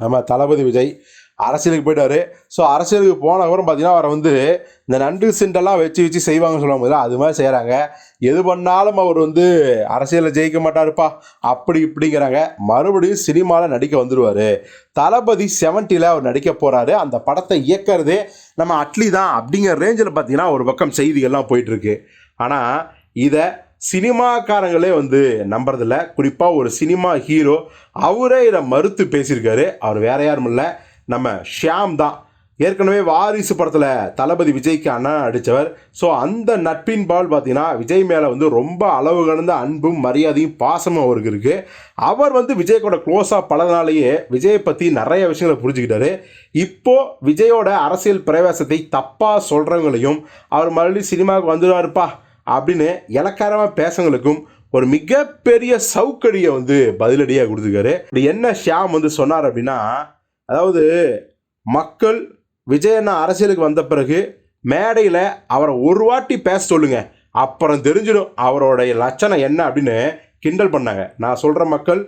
நம்ம தளபதி விஜய் அரசியலுக்கு போயிட்டாரு. ஸோ அரசியலுக்கு போன அப்புறம் பார்த்தீங்கன்னா அவரை வந்து இந்த நண்டு சிண்டெல்லாம் வச்சு வச்சு செய்வாங்கன்னு சொல்லுவாங்க அது மாதிரி செய்கிறாங்க எது பண்ணாலும் அவர் வந்து அரசியலில் ஜெயிக்க மாட்டாருப்பா. அப்படி இப்படிங்கிறாங்க. மறுபடியும் சினிமாவில் நடிக்க வந்துடுவார் தளபதி செவன்ட்டியில் அவர் நடிக்க போகிறாரு அந்த படத்தை இயக்கிறதே நம்ம அட்லி தான் அப்படிங்கிற ரேஞ்சில் பார்த்தீங்கன்னா ஒரு பக்கம் செய்திகள்லாம் போயிட்டுருக்கு ஆனால் இதை சினிமாக்காரங்களே வந்து நம்புறதில்ல. குறிப்பாக ஒரு சினிமா ஹீரோ அவரே இதை மறுத்து பேசியிருக்காரு. அவர் வேற யாரும் இல்லை. நம்ம ஷியாம் தான். ஏற்கனவே வாரிசு படத்தில் தளபதி விஜய்க்கு அண்ணா அடித்தவர் ஸோ அந்த நட்பின் பால் பார்த்தீங்கன்னா விஜய் மேலே வந்து ரொம்ப அளவு கடந்த அன்பும் மரியாதையும் பாசமும் அவருக்கு இருக்குது அவர் வந்து விஜய் கூட க்ளோஸாக பலனாலேயே விஜயை பற்றி நிறைய விஷயங்களை புரிஞ்சுக்கிட்டாரு. இப்போது விஜயோட அரசியல் பிரவேசத்தை தப்பாக சொல்கிறவங்களையும் அவர் மறுபடியும் சினிமாவுக்கு வந்துடுவாருப்பா. அப்படின்னு இலக்காரமாக பேசுறவங்களுக்கும் ஒரு மிகப்பெரிய சவுக்கடியை வந்து பதிலடியாக கொடுத்துருக்காரு. இப்படி என்ன ஷியாம் வந்து சொன்னார் அப்படின்னா அதாவது மக்கள் விஜயண்ணா அரசியலுக்கு வந்த பிறகு மேடையில் அவரை ஒரு வாட்டி பேச சொல்லுங்க அப்புறம் தெரிஞ்சிடும் அவருடைய லட்சணம் என்ன அப்படின்னு கிண்டல் பண்ணாங்க. நான் சொல்கிற மக்கள்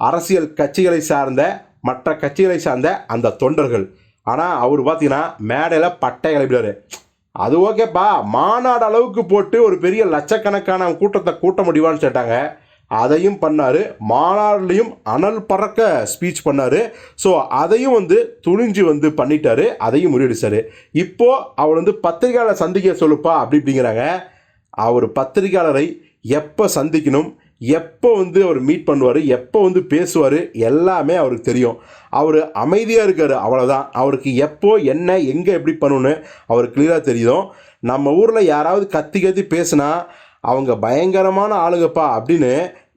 அரசியல் கட்சிகளை சார்ந்த மற்ற கட்சிகளை சார்ந்த அந்த தொண்டர்கள். ஆனால் அவர் பார்த்தீங்கன்னா மேடையில் பட்டை கிளப்பிடாரு அது ஓகேப்பா. மாநாடு அளவுக்கு போட்டு ஒரு பெரிய லட்சக்கணக்கான கூட்டத்தை கூட்ட முடிவான்னு கேட்டாங்க அதையும் பண்ணார். மாநாடுலேயும் அனல் பறக்க ஸ்பீச் பண்ணார். ஸோ அதையும் வந்து துணிஞ்சு வந்து பண்ணிட்டாரு. அதையும் முறியடிச்சார். இப்போ அவர் வந்து பத்திரிகையாளர் சந்திக்க சொல்லுப்பா அப்படி இப்படிங்கிறாங்க. அவர் பத்திரிகையாளரை எப்போ சந்திக்கணும்? எப்போ வந்து அவர் மீட் பண்ணுவார் எப்போ வந்து பேசுவார் எல்லாமே அவருக்கு தெரியும். அவர் அமைதியாக இருக்கார் அவ்வளோதான் அவருக்கு எப்போ என்ன எங்கே எப்படி பண்ணணும்னு அவருக்கு கிளியராக தெரியும். நம்ம ஊரில் யாராவது கத்தி கத்தி பேசுனா அவங்க பயங்கரமான ஆளுங்கப்பா அப்படின்னு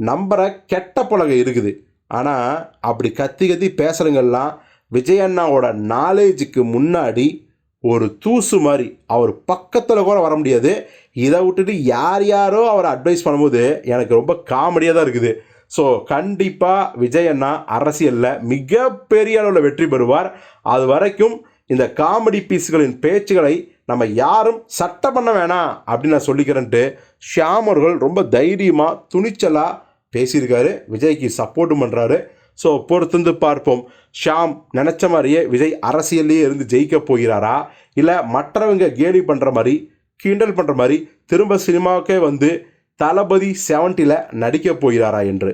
நம்புகிற கெட்ட பழகம் இருக்குது. ஆனால் அப்படி கத்தி கத்தி பேசுகிறவங்கெல்லாம் விஜய் அண்ணாவோட நாலேஜுக்கு முன்னாடி ஒரு தூசு மாதிரி அவர் பக்கத்தில் கூட வர முடியாது. இதை விட்டுட்டு யார் யாரோ அவரை அட்வைஸ் பண்ணும்போது எனக்கு ரொம்ப காமெடியாக தான் இருக்குது. ஸோ கண்டிப்பாக விஜய் அண்ணா அரசியலில் மிகப்பெரிய அளவில் வெற்றி பெறுவார். அது வரைக்கும் இந்த காமெடி பீஸ்களின் பேச்சுகளை நம்ம யாரும் சட்டை பண்ண வேணாம் அப்படின்னு நான் சொல்லிக்கிறேன்ட்டு ஷியாம் அவர்கள் ரொம்ப தைரியமாக துணிச்சலாக பேசியிருக்காரு. விஜய்க்கு சப்போர்ட்டும் பண்ணுறாரு ஸோ பொறுத்திருந்து பார்ப்போம். ஷாம் நினச்ச மாதிரியே விஜய் அரசியல்லையே இருந்து ஜெயிக்க போகிறாரா? இல்லை மற்றவங்க கேலி பண்ணுற மாதிரி கிண்டல் பண்ணுற மாதிரி திரும்ப சினிமாவுக்கே வந்து தளபதி செவன்ட்டியில் நடிக்க போகிறாரா என்று.